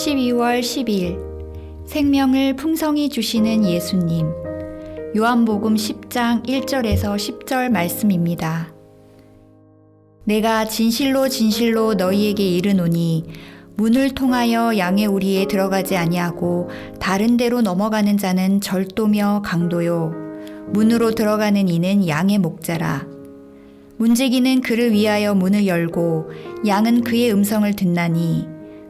12월 10일 생명을 풍성히 주시는 예수님 요한복음 10장 1절에서 10절 말씀입니다. 내가 진실로 진실로 너희에게 이르노니 문을 통하여 양의 우리에 들어가지 아니하고 다른 데로 넘어가는 자는 절도며 강도요 문으로 들어가는 이는 양의 목자라 문제기는 그를 위하여 문을 열고 양은 그의 음성을 듣나니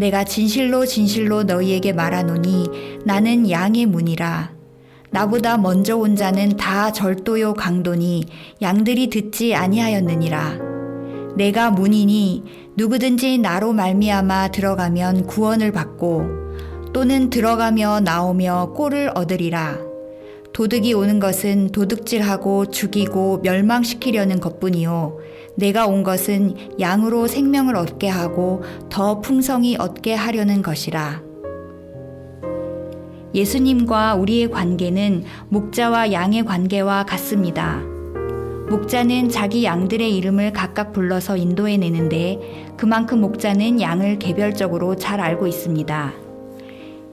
내가 진실로 진실로 너희에게 말하노니 나는 양의 문이라. 나보다 먼저 온 자는 다 절도요 강도니 양들이 듣지 아니하였느니라. 내가 문이니 누구든지 나로 말미암아 들어가면 구원을 받고 또는 들어가며 나오며 꼴을 얻으리라. 도둑이 오는 것은 도둑질하고 죽이고 멸망시키려는 것뿐이요. 내가 온 것은 양으로 생명을 얻게 하고 더 풍성히 얻게 하려는 것이라. 예수님과 우리의 관계는 목자와 양의 관계와 같습니다. 목자는 자기 양들의 이름을 각각 불러서 인도해 내는데 그만큼 목자는 양을 개별적으로 잘 알고 있습니다.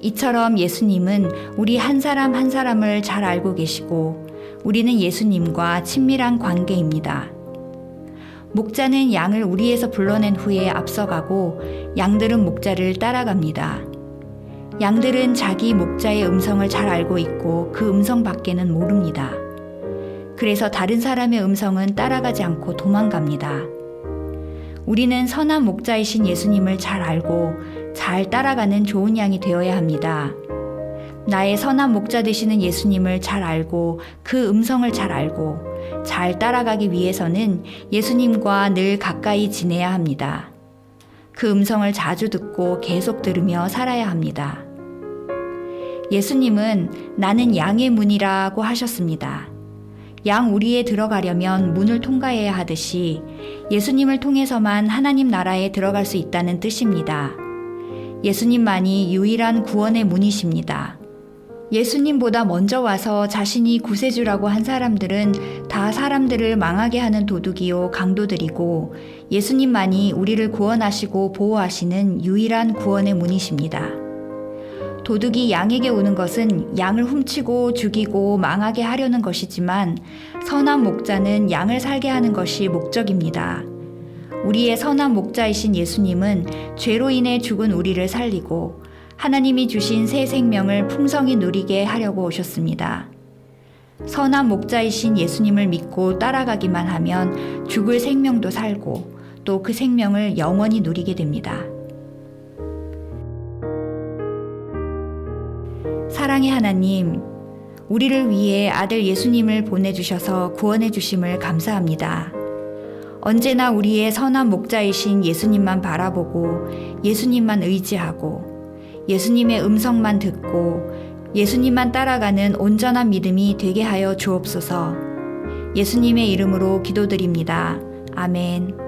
이처럼 예수님은 우리 한 사람 한 사람을 잘 알고 계시고 우리는 예수님과 친밀한 관계입니다. 목자는 양을 우리에서 불러낸 후에 앞서가고 양들은 목자를 따라갑니다. 양들은 자기 목자의 음성을 잘 알고 있고 그 음성 밖에는 모릅니다. 그래서 다른 사람의 음성은 따라가지 않고 도망갑니다. 우리는 선한 목자이신 예수님을 잘 알고 잘 따라가는 좋은 양이 되어야 합니다. 나의 선한 목자 되시는 예수님을 잘 알고 그 음성을 잘 알고 잘 따라가기 위해서는 예수님과 늘 가까이 지내야 합니다. 그 음성을 자주 듣고 계속 들으며 살아야 합니다. 예수님은 나는 양의 문이라고 하셨습니다. 양 우리에 들어가려면 문을 통과해야 하듯이 예수님을 통해서만 하나님 나라에 들어갈 수 있다는 뜻입니다. 예수님만이 유일한 구원의 문이십니다. 예수님보다 먼저 와서 자신이 구세주라고 한 사람들은 다 사람들을 망하게 하는 도둑이요 강도들이고 예수님만이 우리를 구원하시고 보호하시는 유일한 구원의 문이십니다. 도둑이 양에게 오는 것은 양을 훔치고 죽이고 망하게 하려는 것이지만 선한 목자는 양을 살게 하는 것이 목적입니다. 우리의 선한 목자이신 예수님은 죄로 인해 죽은 우리를 살리고 하나님이 주신 새 생명을 풍성히 누리게 하려고 오셨습니다. 선한 목자이신 예수님을 믿고 따라가기만 하면 죽을 생명도 살고 또 그 생명을 영원히 누리게 됩니다. 사랑의 하나님, 우리를 위해 아들 예수님을 보내주셔서 구원해 주심을 감사합니다. 언제나 우리의 선한 목자이신 예수님만 바라보고 예수님만 의지하고 예수님의 음성만 듣고 예수님만 따라가는 온전한 믿음이 되게 하여 주옵소서. 예수님의 이름으로 기도드립니다. 아멘.